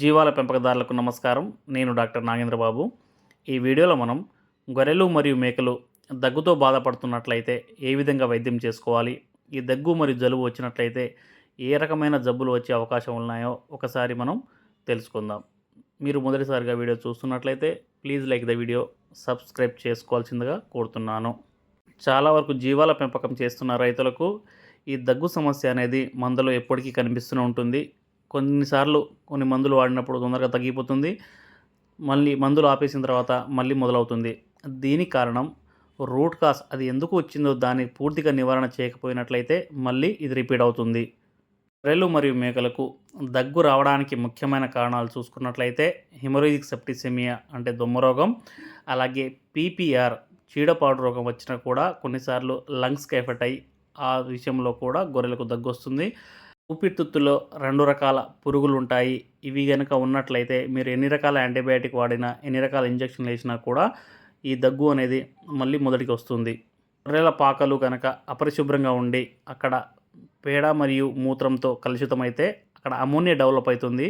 జీవాల పెంపకదారులకు నమస్కారం. నేను డాక్టర్ నాగేంద్రబాబు. ఈ వీడియోలో మనం గొర్రెలు మరియు మేకలు దగ్గుతో బాధపడుతున్నట్లయితే ఏ విధంగా వైద్యం చేసుకోవాలి? ఈ దగ్గు మరియు జలుబు వచ్చినట్లయితే ఏ రకమైన జబ్బులు వచ్చే అవకాశం ఉన్నాయో ఒకసారి మనం తెలుసుకుందాం. మీరు మొదటిసారిగా వీడియో చూస్తున్నట్లయితే please like the video subscribe చేసుకోవాల్సిందిగా కోరుతున్నాను. చాలా వరకు జీవాల పెంపకం చేస్తున్న రైతులకు ఈ దగ్గు సమస్య అనేది మందలో ఎప్పటికీ కనిపిస్తూనే ఉంటుంది. కొన్నిసార్లు కొన్ని మందులు వాడినప్పుడు తొందరగా తగ్గిపోతుంది. మళ్ళీ మందులు ఆపేసిన తర్వాత మళ్ళీ మొదలవుతుంది. దీనికి కారణం రూట్ కాస్ అది ఎందుకు వచ్చిందో దాన్ని పూర్తిగా నివారణ చేయకపోయినట్లయితే మళ్ళీ ఇది రిపీట్ అవుతుంది. గొర్రెలు మరియు మేకలకు దగ్గు రావడానికి ముఖ్యమైన కారణాలు చూసుకున్నట్లయితే హిమరోజిక్ సెప్టిసెమియా అంటే దొమ్మరోగం అలాగే పీపీఆర్ చీడపాడు రోగం వచ్చినా కూడా కొన్నిసార్లు లంగ్స్కి ఎఫెక్ట్ అయ్యి ఆ విషయంలో కూడా గొర్రెలకు దగ్గు వస్తుంది. ఊపిరితిత్తుల్లో రెండు రకాల పురుగులు ఉంటాయి ఇవి కనుక ఉన్నట్లయితే మీరు ఎన్ని రకాల యాంటీబయాటిక్ వాడినా ఎన్ని రకాల ఇంజక్షన్లు వేసినా కూడా ఈ దగ్గు అనేది మళ్ళీ మొదటికి వస్తుంది. గొర్రెల పాకలు కనుక అపరిశుభ్రంగా ఉండి అక్కడ పేడ మరియు మూత్రంతో కలుషితమైతే అక్కడ అమోనియా డెవలప్ అవుతుంది.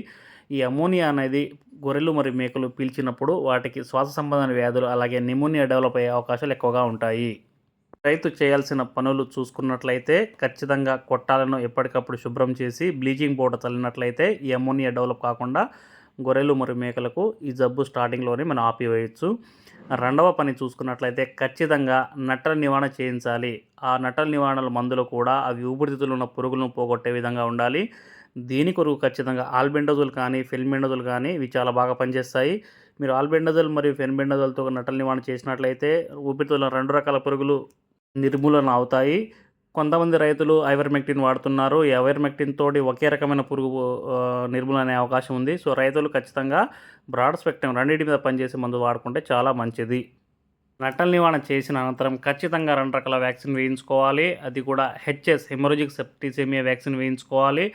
ఈ అమోనియా అనేది గొర్రెలు మరియు మేకలు పీల్చినప్పుడు వాటికి శ్వాస సంబంధమైన వ్యాధులు అలాగే నిమోనియా డెవలప్ అయ్యే అవకాశాలు ఎక్కువగా ఉంటాయి. రైతు చేయాల్సిన పనులు చూసుకున్నట్లయితే ఖచ్చితంగా కొట్టాలను ఎప్పటికప్పుడు శుభ్రం చేసి బ్లీచింగ్ పౌడర్ చల్లినట్లయితే ఈ అమోనియా డెవలప్ కాకుండా గొర్రెలు మరియు మేకలకు ఈ జబ్బు స్టార్టింగ్లోనే మనం ఆపివేయచ్చు. రెండవ పని చూసుకున్నట్లయితే ఖచ్చితంగా నట్టల నివారణ చేయించాలి. ఆ నట్టల నివారణల మందులు కూడా అవి ఊపిరితిత్తులు ఉన్న పురుగులను పోగొట్టే విధంగా ఉండాలి. దీని కొరకు ఖచ్చితంగా ఆల్బెండజోల్ కానీ ఫెల్మెండజోల్ కానీ ఇవి చాలా బాగా పనిచేస్తాయి. మీరు ఆల్బెండజోల్ మరియు ఫెన్బెండజోల్తో నట్టల నివారణ చేసినట్లయితే ఊపిరితిత్తుల రెండు రకాల పురుగులు నిర్మూలన అవుతాయి కొంతమంది రైతులు ఐవర్మెక్టిన్ వాడుతున్నారు. ఈ ఐవర్మెక్టిన్ తోటి ఒకే రకమైన పురుగు నిర్మూలన అనే అవకాశం ఉంది. సో రైతులు ఖచ్చితంగా బ్రాడ్ స్పెక్ట్రమ్ రెండింటి మీద పనిచేసే మందు వాడుకుంటే చాలా మంచిది. నట్టల నివారణ చేసిన అనంతరం ఖచ్చితంగా రెండు రకాల వ్యాక్సిన్ వేయించుకోవాలి. అది కూడా హెచ్ఎస్ హెమరోజిక్ సెప్టిసేమియా వ్యాక్సిన్ వేయించుకోవాలి.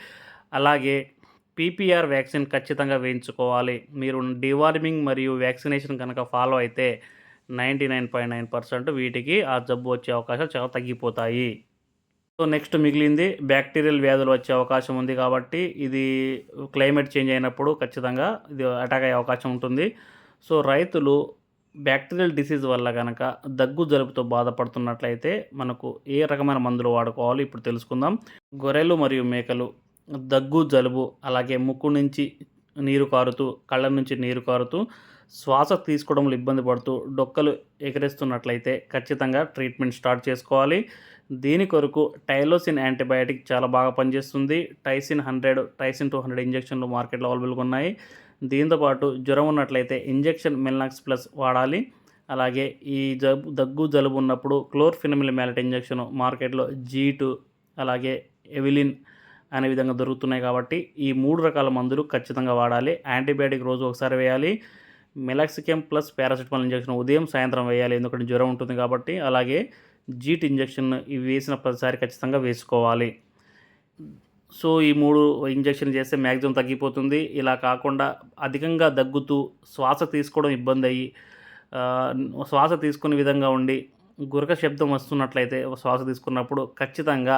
అలాగే పీపీఆర్ వ్యాక్సిన్ ఖచ్చితంగా వేయించుకోవాలి. మీరు డివార్మింగ్ మరియు వ్యాక్సినేషన్ కనుక ఫాలో అయితే ninety nine point nine percent వీటికి ఆ జబ్బు వచ్చే అవకాశాలు చాలా తగ్గిపోతాయి. సో నెక్స్ట్ మిగిలింది బ్యాక్టీరియల్ వ్యాధులు వచ్చే అవకాశం ఉంది కాబట్టి ఇది క్లైమేట్ చేంజ్ అయినప్పుడు ఖచ్చితంగా ఇది అటాక్ అయ్యే అవకాశం ఉంటుంది. సో రైతులు బ్యాక్టీరియల్ డిసీజ్ వల్ల కనుక దగ్గు జలుబుతో బాధపడుతున్నట్లయితే మనకు ఏ రకమైన మందులు వాడుకోవాలో ఇప్పుడు తెలుసుకుందాం. గొర్రెలు మరియు మేకలు దగ్గు జలుబు అలాగే ముక్కు నుంచి నీరు కారుతూ కళ్ళ నుంచి నీరు కారుతూ శ్వాస తీసుకోవడంలో ఇబ్బంది పడుతూ డొక్కలు ఎగరేస్తున్నట్లయితే ఖచ్చితంగా ట్రీట్మెంట్ స్టార్ట్ చేసుకోవాలి. దీని కొరకు టైలోసిన్ యాంటీబయాటిక్ చాలా బాగా పనిచేస్తుంది. టైసిన్ హండ్రెడ్ టైసిన్ టూ హండ్రెడ్ ఇంజెక్షన్లు మార్కెట్లో అవైలబుల్గా ఉన్నాయి. దీంతోపాటు జ్వరం ఉన్నట్లయితే ఇంజెక్షన్ మిల్నాక్స్ ప్లస్ వాడాలి. అలాగే ఈ జబ్బు దగ్గు జలుబు ఉన్నప్పుడు క్లోర్ఫినమిల్ మ్యాలెట్ ఇంజెక్షన్ మార్కెట్లో జీటు అలాగే ఎవిలిన్ అనే విధంగా దొరుకుతున్నాయి కాబట్టి ఈ మూడు రకాల మందులు ఖచ్చితంగా వాడాలి. యాంటీబయాటిక్ రోజు ఒకసారి వేయాలి. మెలాక్సికెమ్ ప్లస్ పారాసిటమాల్ ఇంజెక్షన్ ఉదయం సాయంత్రం వేయాలి. ఎందుకంటే జ్వరం ఉంటుంది కాబట్టి అలాగే జీట్ ఇంజెక్షన్ ఇవి వేసిన ప్రతిసారి ఖచ్చితంగా వేసుకోవాలి. సో ఈ మూడు ఇంజెక్షన్ చేస్తే మ్యాక్సిమం తగ్గిపోతుంది. ఇలా కాకుండా అధికంగా దగ్గుతూ శ్వాస తీసుకోవడం ఇబ్బంది అయ్యి శ్వాస తీసుకునే విధంగా ఉండి గురక శబ్దం వస్తున్నట్లయితే శ్వాస తీసుకున్నప్పుడు ఖచ్చితంగా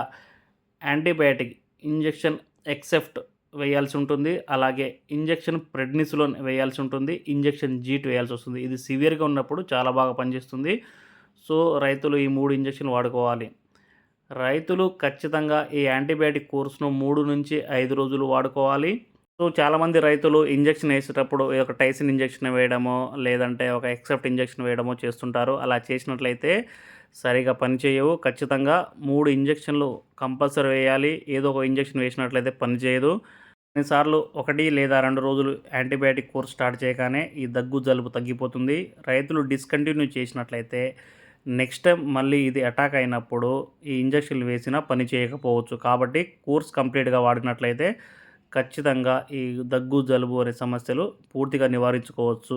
యాంటీబయాటిక్ ఇంజెక్షన్ ఎక్సెప్ట్ వేయాల్సి ఉంటుంది అలాగే ఇంజెక్షన్ ప్రెడ్నిస్లోన్ వేయాల్సి ఉంటుంది ఇంజెక్షన్ జీట్ వేయాల్సి వస్తుంది ఇది సివియర్గా ఉన్నప్పుడు చాలా బాగా పనిచేస్తుంది. సో రైతులు ఈ మూడు ఇంజెక్షన్ వాడుకోవాలి. రైతులు ఖచ్చితంగా ఈ యాంటీబయాటిక్ కోర్సును మూడు నుంచి ఐదు రోజులు వాడుకోవాలి. సో చాలామంది రైతులు ఇంజెక్షన్ వేసేటప్పుడు ఈ ఒక టైసిన్ ఇంజెక్షన్ వేయడమో లేదంటే ఒక ఎక్సెప్ట్ ఇంజెక్షన్ వేయడమో చేస్తుంటారు. అలా చేసినట్లయితే సరిగా పనిచేయవు ఖచ్చితంగా మూడు ఇంజెక్షన్లు కంపల్సరీ వేయాలి. ఏదో ఒక ఇంజెక్షన్ వేసినట్లయితే పనిచేయదు కొన్నిసార్లు ఒకటి లేదా రెండు రోజులు యాంటీబయాటిక్ కోర్స్ స్టార్ట్ చేయగానే ఈ దగ్గు జలుబు తగ్గిపోతుంది. రైతులు డిస్కంటిన్యూ చేసినట్లయితే నెక్స్ట్ టైం మళ్ళీ ఇది అటాక్ అయినప్పుడు ఈ ఇంజక్షన్లు వేసినా పని చేయకపోవచ్చు. కాబట్టి కోర్స్ కంప్లీట్గా వాడినట్లయితే ఖచ్చితంగా ఈ దగ్గు జలుబు అనే సమస్యలు పూర్తిగా నివారించుకోవచ్చు.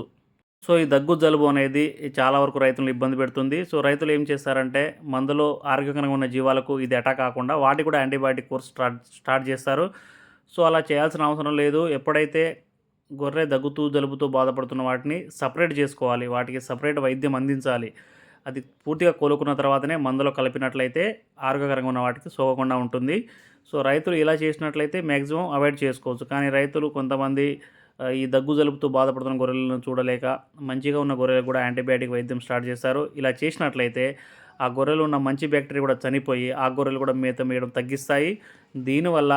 సో ఈ దగ్గు జలుబు అనేది చాలా వరకు రైతులను ఇబ్బంది పెడుతుంది. సో రైతులు ఏం చేస్తారంటే మందులో ఆరోగ్యకరంగా ఉన్న జీవాలకు ఇది అటాక్ కాకుండా వాటి కూడా యాంటీబయాటిక్ కోర్స్ స్టార్ట్ స్టార్ట్ చేస్తారు. సో అలా చేయాల్సిన అవసరం లేదు. ఎప్పుడైతే గొర్రె దగ్గుతూ జలుబుతో బాధపడుతున్న వాటిని సపరేట్ చేసుకోవాలి. వాటికి సపరేట్ వైద్యం అందించాలి. అది పూర్తిగా కోలుకున్న తర్వాతనే మందులో కలిపినట్లయితే ఆరోగ్యకరంగా ఉన్న వాటికి సోకకుండా ఉంటుంది. సో రైతులు ఇలా చేసినట్లయితే మ్యాక్సిమం అవాయిడ్ చేసుకోవచ్చు. కానీ రైతులు కొంతమంది ఈ దగ్గు జలుబుతో బాధపడుతున్న గొర్రెలను చూడలేక మంచిగా ఉన్న గొర్రెలు కూడా యాంటీబయాటిక్ వైద్యం స్టార్ట్ చేస్తారు ఇలా చేసినట్లయితే ఆ గొర్రెలు ఉన్న మంచి బ్యాక్టీరియా కూడా చనిపోయి ఆ గొర్రెలు కూడా మేత మేయడం తగ్గిస్తాయి. దీనివల్ల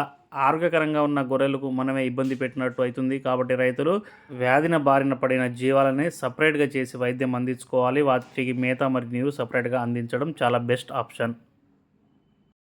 ఆరోగ్యకరంగా ఉన్న గొర్రెలకు మనమే ఇబ్బంది పెట్టినట్టు అవుతుంది. కాబట్టి రైతులు వ్యాధిన బారిన పడిన జీవాలని సపరేట్గా చేసి వైద్యం అందించుకోవాలి. వాటికి మేత మరియు నీరు సపరేట్గా అందించడం చాలా బెస్ట్ ఆప్షన్.